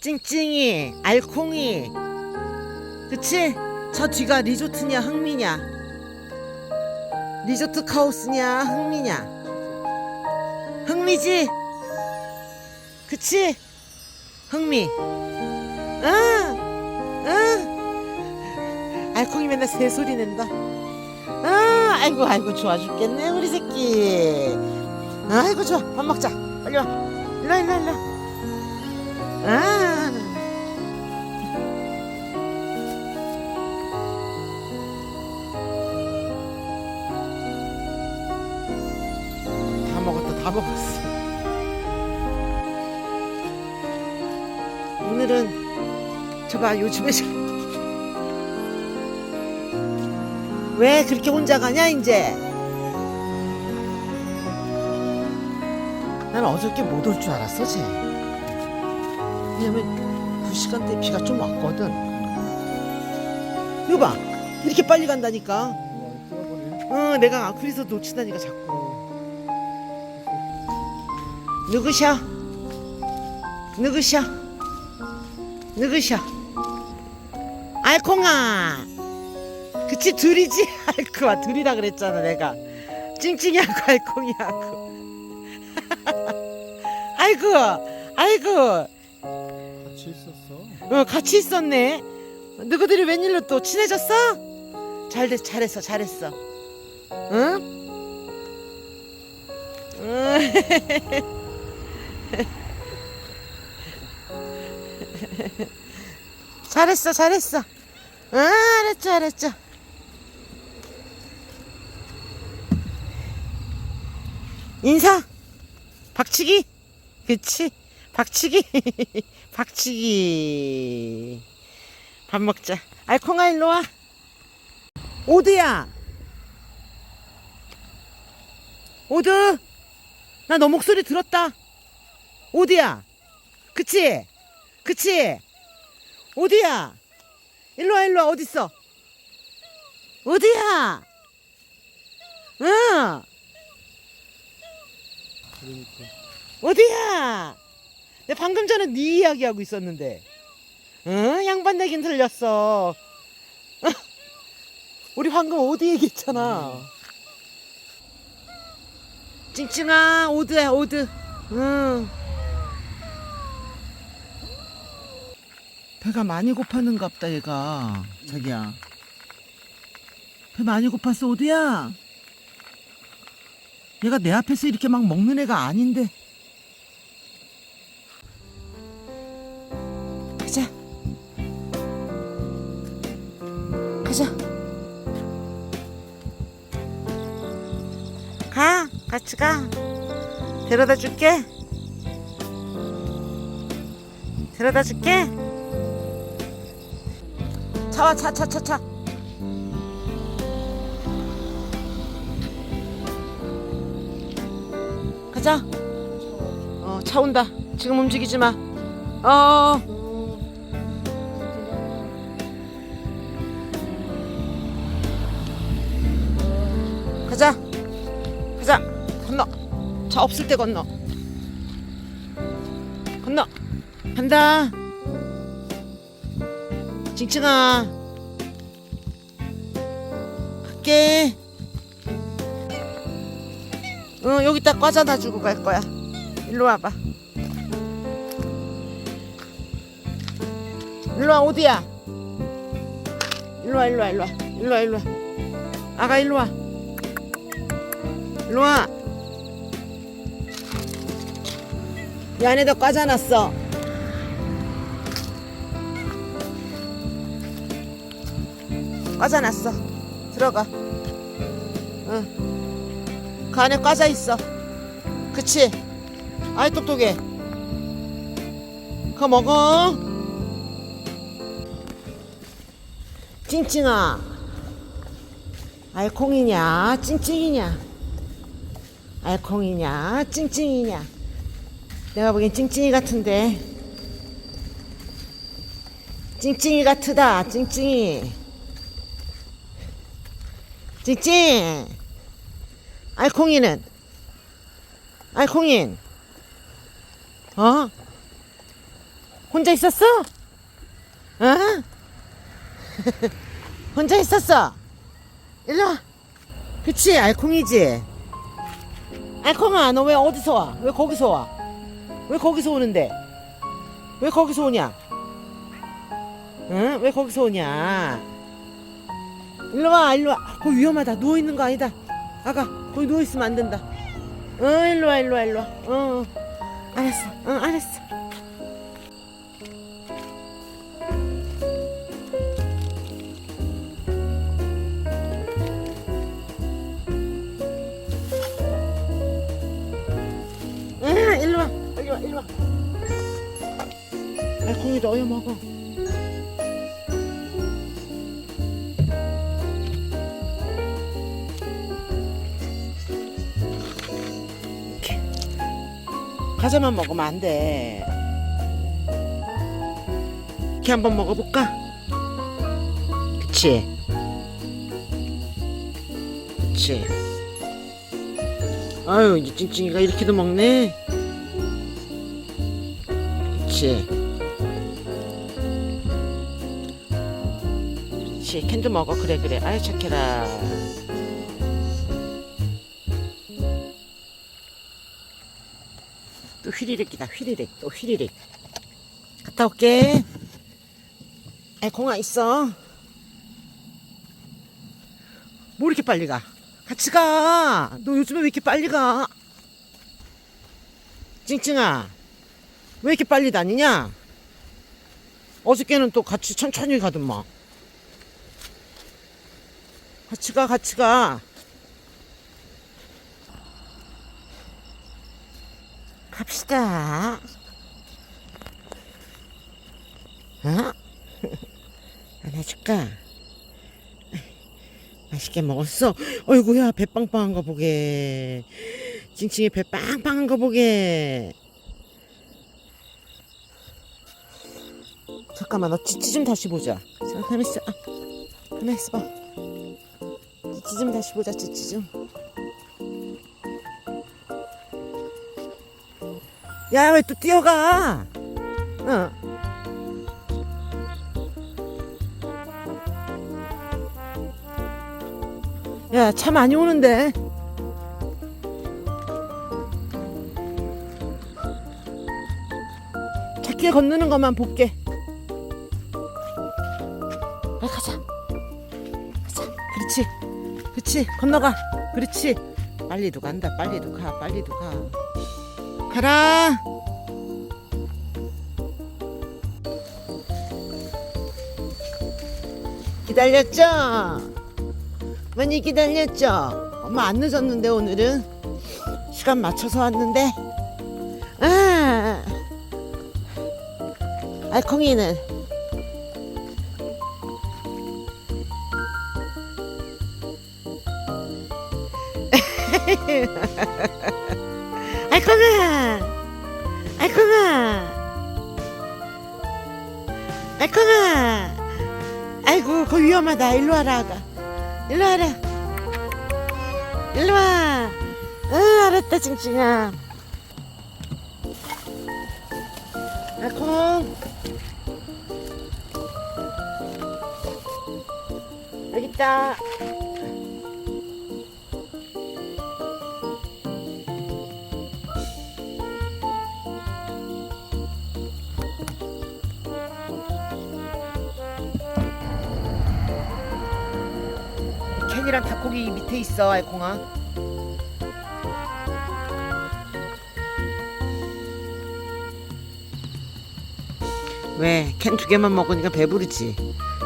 찡찡이, 알콩이. 그치? 저 뒤가 리조트냐, 흥미냐? 리조트 카오스냐, 흥미냐? 흥미지? 그치? 흥미. 응, 응. 알콩이 맨날 새소리 낸다. 아, 아이고, 아이고, 좋아 죽겠네, 우리 새끼. 아이고, 좋아. 밥 먹자. 빨리 와. 일로, 일로, 일로. 아. 다 먹었다, 다 먹었어. 오늘은 저봐 요즘에 왜 그렇게 혼자 가냐 이제? 난 어저께 못 올 줄 알았어 쟤. 왜냐면 그 시간대에 비가 좀 왔거든. 이거 봐, 이렇게 빨리 간다니까. 어, 내가 그래서 놓치다니까 자꾸. 누구셔? 누구셔? 누구셔? 알콩아. 그치 둘이지? 알콩아 둘이라 그랬잖아 내가. 찡찡이하고 알콩이하고. 아이고, 아이고. 같이 있었어. 어, 같이 있었네. 너희들이 웬일로 또 친해졌어? 잘 됐, 잘했어, 잘했어. 응? 응. 잘했어, 잘했어. 아, 알았죠, 알았죠. 인사. 박치기. 그치? 박치기. 박치기. 밥 먹자. 알콩아 일로 와. 오드야. 오드. 나 너 목소리 들었다. 오드야. 그치? 그치? 오드야. 일로 와 일로 와 어딨어? 오드야. 응. 그러니까. 어디야? 내가 방금 전에 네 이야기하고 있었는데. 응? 양반 내긴 들렸어. 우리 방금 어디 얘기했잖아. 찡찡아, 오드야, 오드. 응. 배가 많이 고팠는가 보다, 얘가. 자기야. 배 많이 고팠어, 오드야? 얘가 내 앞에서 이렇게 막 먹는 애가 아닌데. 가자. 가자. 가. 같이 가. 데려다 줄게. 데려다 줄게. 차와, 차, 차, 차, 차. 가자. 어, 차 온다. 지금 움직이지 마. 어. 가자. 가자. 건너. 차 없을 때 건너. 건너. 간다. 징징아. 갈게. 어, 여기다 과자 놔주고 갈 거야. 일로 와봐. 일로 와, 어디야? 일로 와, 일로 와, 일로 와. 일로 와, 일로 와. 아가, 일로 와. 일로 와. 이 안에다 과자 놨어. 과자 놨어. 들어가. 응. 그 안에 과자 있어. 그치? 아이 똑똑해. 그거 먹어. 찡찡아. 알콩이냐? 찡찡이냐? 알콩이냐? 찡찡이냐? 내가 보기엔 찡찡이 같은데. 찡찡이 같으다. 찡찡이. 찡찡. 알콩이는? 알콩인? 어? 혼자 있었어? 어? 혼자 있었어? 일로 와. 그치, 알콩이지? 알콩아, 너 왜 어디서 와? 왜 거기서 와? 왜 거기서 오는데? 왜 거기서 오냐? 응? 왜 거기서 오냐? 일로 와, 일로 와. 거기 위험하다. 누워 있는 거 아니다. 아가, 거기 누워 있으면 안 된다. 어, 일로 와, 일로 와, 일로 와. 어, 어. 알았어, 어, 알았어. 응, 일로 와, 일로 와, 일로 와. 알콩이도 어여 먹어. 과자만 먹으면 안 돼. 이렇게 한번 먹어볼까? 그치? 그치? 아유, 이제 찡찡이가 이렇게도 먹네? 그치? 그치, 캔도 먹어. 그래, 그래. 아유, 착해라. 휘리릭이다 휘리릭. 또 휘리릭. 갔다 올게. 에 공아 있어. 뭐 이렇게 빨리 가? 같이 가너 요즘에 왜 이렇게 빨리 가? 찡찡아 왜 이렇게 빨리 다니냐? 어저께는 또 같이 천천히 가더만 같이 가 같이 가 갑시다. 어? 하나 줄까? 맛있게 먹었어? 어이구야, 배 빵빵한 거 보게. 찡찡이 배 빵빵한 거 보게. 잠깐만, 너 찌찌 좀 다시 보자. 자, 가만 있어. 아, 가만 있어 봐. 찌찌 좀 다시 보자, 찌찌 좀. 야, 왜 또 뛰어가? 어. 야, 차 많이 오는데. 차길 건너는 것만 볼게. 빨리 가자. 가자. 그렇지. 그렇지. 건너가. 그렇지. 빨리도 간다. 빨리도 가. 빨리도 가. 가라. 기다렸죠? 많이 기다렸죠? 엄마 안 늦었는데 오늘은 시간 맞춰서 왔는데 아 알콩이는 위험하다 일로 와라 아가. 일로 와라. 일로 와. 응, 알았다 찡찡아. 알콩 여기 있다 캔이랑 닭고기 밑에 있어 알콩아. 왜? 캔 두 개만 먹으니까 배부르지?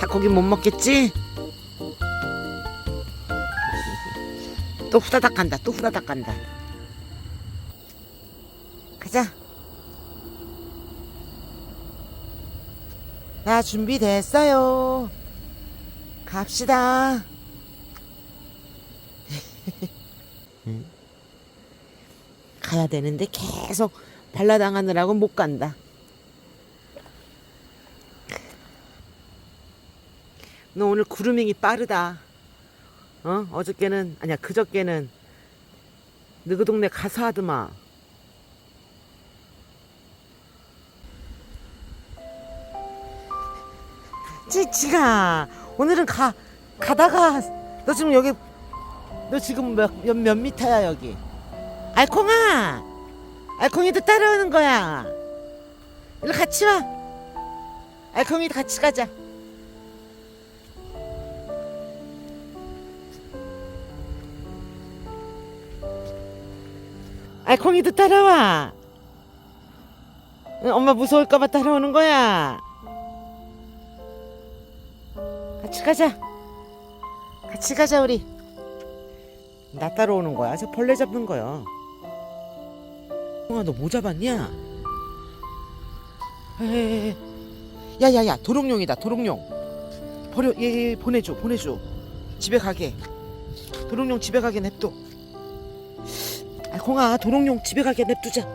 닭고기 못 먹겠지? 또 후다닥 간다 또 후다닥 간다. 가자. 나 준비됐어요. 갑시다 가야 되는데 계속 발라당하느라고 못 간다. 너 오늘 구루밍이 빠르다. 어? 어저께는 아니야 그저께는 너그 동네 가서 하드마. 찌찌가 오늘은 가 가다가 너 지금 여기 너 지금 몇, 몇, 몇 미터야 여기 알콩아! 알콩이도 따라오는 거야. 일로 같이 와. 알콩이도 같이 가자. 알콩이도 따라와. 응, 엄마 무서울까봐 따라오는 거야. 같이 가자. 같이 가자 우리. 나 따라오는 거야? 저 벌레 잡는 거야 형아 너 뭐 잡았냐. 야야야 도롱뇽이다 도롱뇽. 버려 얘, 얘 보내줘 보내줘. 집에 가게. 도롱뇽 집에 가게 냅둬. 알콩아 도롱뇽 집에 가게 냅두자.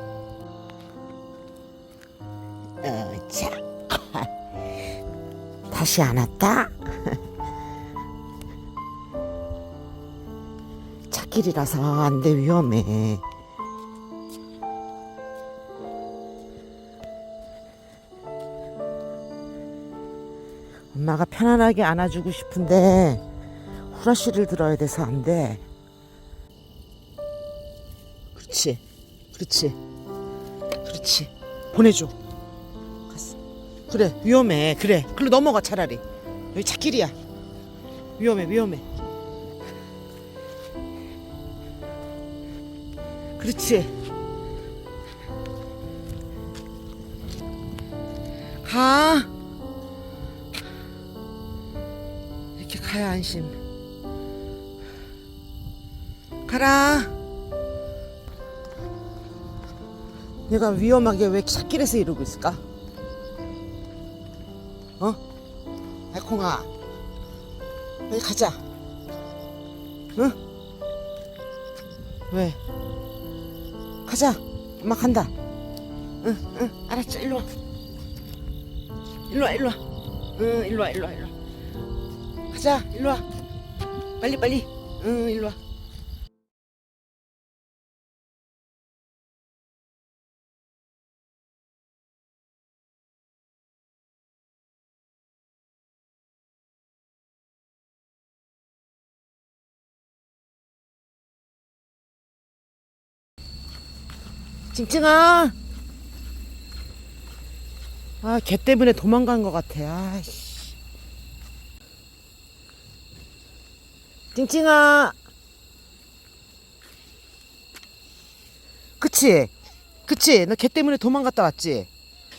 어자 다시 안 왔다? 찻길이라서 안 돼 위험해 엄마가 편안하게 안아주고 싶은데 후라시를 들어야 돼서 안 돼. 그렇지, 그렇지, 그렇지. 보내줘. 갔어. 그래, 위험해. 그래, 글로 넘어가 차라리. 여기 찻길이야. 위험해, 위험해. 그렇지. 가. 가야 안심. 가라. 얘가 위험하게 왜 찻길에서 이러고 있을까? 어? 알콩아. 빨리 가자. 응? 왜? 가자. 엄마 간다. 응, 응, 알았죠. 일로 와. 일로 와, 일로 와. 응, 일로 와, 일로 와, 일로 와. 가자 일로 와 빨리 빨리 응 일로 와 찡찡아. 아개 때문에 도망간 것 같아. 아씨 찡찡아. 그치? 그치? 너 걔 때문에 도망갔다 왔지?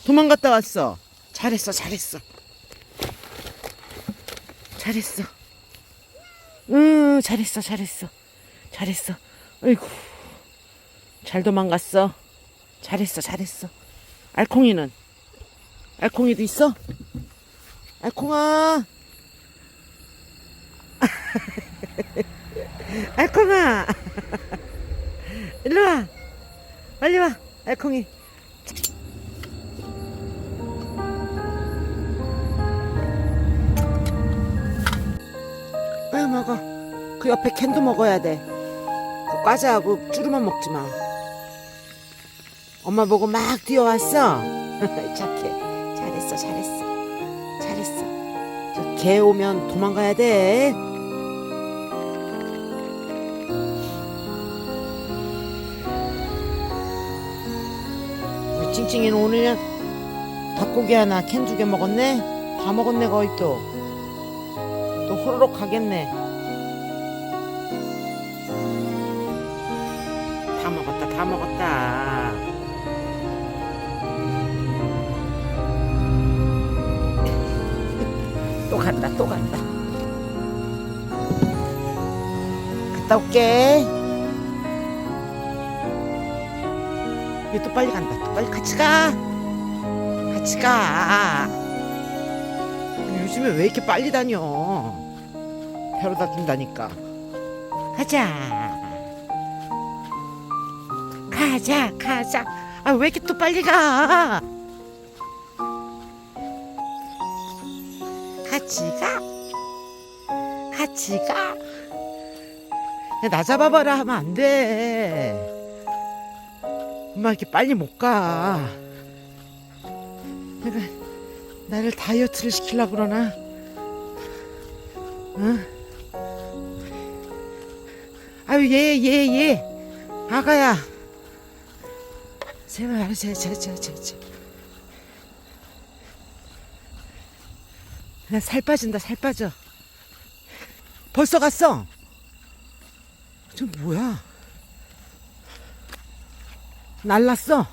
도망갔다 왔어. 잘했어, 잘했어. 잘했어. 응, 잘했어, 잘했어. 잘했어. 어이구. 잘 도망갔어. 잘했어, 잘했어. 알콩이는? 알콩이도 있어? 알콩아. 알콩아. 일로 와. 빨리 와 알콩이. 왜 먹어? 그 옆에 캔도 먹어야 돼그 과자하고 쭈루만 먹지 마. 엄마 보고 막 뛰어왔어. 착해. 잘했어 잘했어. 잘했어. 저 개 오면 도망가야 돼 찡찡이는 오늘 닭고기 하나 캔 두 개 먹었네? 다 먹었네 거의 또. 또 호로록 가겠네. 다 먹었다 다 먹었다. 또 간다 또 간다. 갔다 올게 얘 또 빨리 간다. 또 빨리 같이 가. 같이 가. 요즘에 왜 이렇게 빨리 다녀? 데려다 준다니까. 가자. 가자 가자. 아 왜 이렇게 또 빨리 가? 같이 가. 같이 가. 나 잡아봐라 하면 안 돼. 엄마 이렇게 빨리 못 가. 내가 나를 다이어트를 시키려고 그러나? 응? 아유 얘 얘 얘, 아가야. 제발 제제제제 나살 빠진다 살 빠져. 벌써 갔어. 저 뭐야? 날랐어.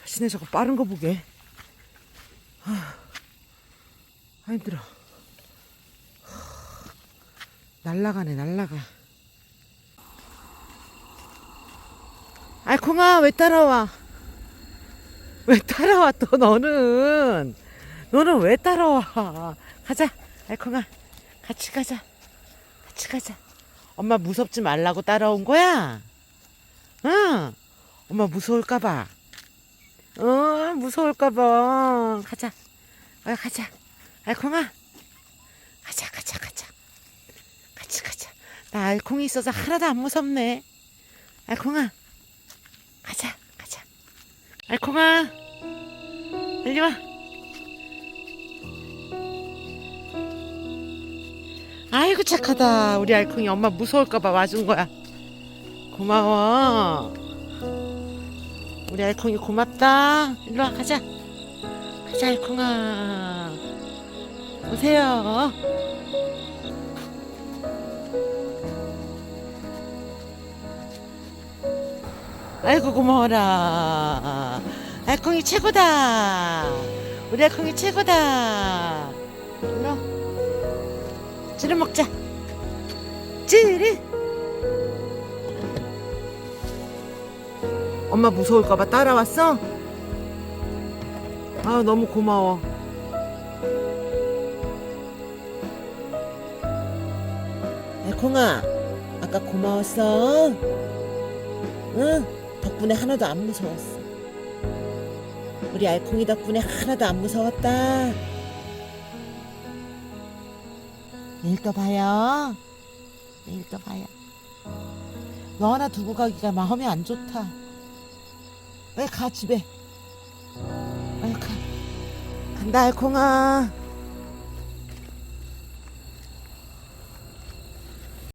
자신의 저거 빠른 거 보게. 아, 아 힘들어. 날라가네, 날라가. 알콩아, 왜 따라와? 왜 따라와, 또 너는? 너는 왜 따라와? 가자, 알콩아. 같이 가자. 같이 가자. 엄마 무섭지 말라고 따라온 거야? 응. 엄마 무서울까봐. 어, 무서울까봐. 가자. 어, 가자. 알콩아. 가자, 가자, 가자. 같이 가자. 나 알콩이 있어서 하나도 안 무섭네. 알콩아. 가자, 가자. 알콩아. 빨리 와. 아이고 착하다. 우리 알콩이 엄마 무서울까봐 와준 거야. 고마워. 우리 알콩이 고맙다. 일로 와 가자. 가자 알콩아. 오세요. 아이고 고마워라. 알콩이 최고다. 우리 알콩이 최고다. 일로 찌르 먹자. 찌르. 엄마 무서울까봐 따라왔어? 아 너무 고마워. 알콩아, 아까 고마웠어. 응, 덕분에 하나도 안 무서웠어. 우리 알콩이 덕분에 하나도 안 무서웠다. 내일 또 봐요. 내일 또 봐요. 너 하나 두고 가기가 마음이 안 좋다. 빨리 가 집에. 빨리 가. 간다 알콩아.